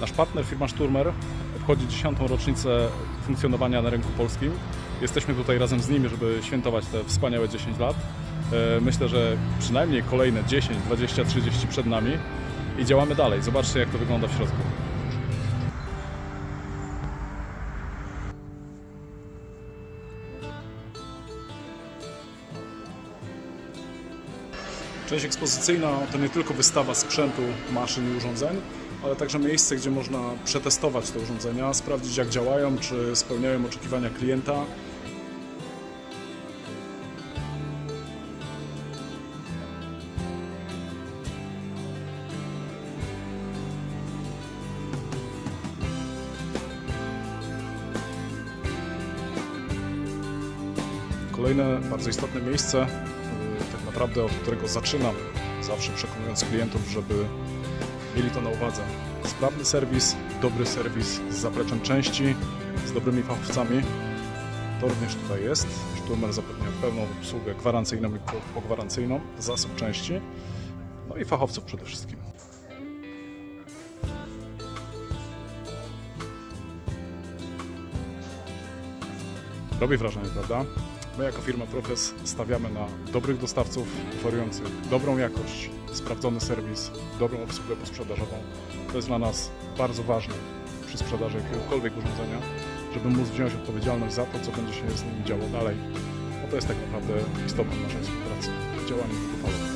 Nasz partner firma Sturmer obchodzi 10. rocznicę funkcjonowania na rynku polskim. Jesteśmy tutaj razem z nimi, żeby świętować te wspaniałe 10 lat. E, Myślę, że przynajmniej kolejne 10, 20, 30 przed nami i działamy dalej. Zobaczcie, jak to wygląda w środku. Część ekspozycyjna to nie tylko wystawa sprzętu, maszyn i urządzeń, ale także miejsce, gdzie można przetestować te urządzenia, sprawdzić jak działają, czy spełniają oczekiwania klienta. Kolejne bardzo istotne miejsce, y, tak naprawdę od którego zaczynam, zawsze przekonując klientów, żeby mieli to na uwadze. Sprawny serwis, dobry serwis z zapleczem części, z dobrymi fachowcami. To również tutaj jest. Szturmer zapewnia pełną obsługę gwarancyjną i po- pogwarancyjną, zasób części, no i fachowców przede wszystkim. Robi wrażenie, prawda? My jako firma Profes stawiamy na dobrych dostawców oferujących dobrą jakość, sprawdzony serwis, dobrą obsługę posprzedażową. To jest dla nas bardzo ważne przy sprzedaży jakiegokolwiek urządzenia, żeby móc wziąć odpowiedzialność za to, co będzie się z nimi działo dalej. Bo to jest tak naprawdę istotą naszej współpracy, działanie długofalowe.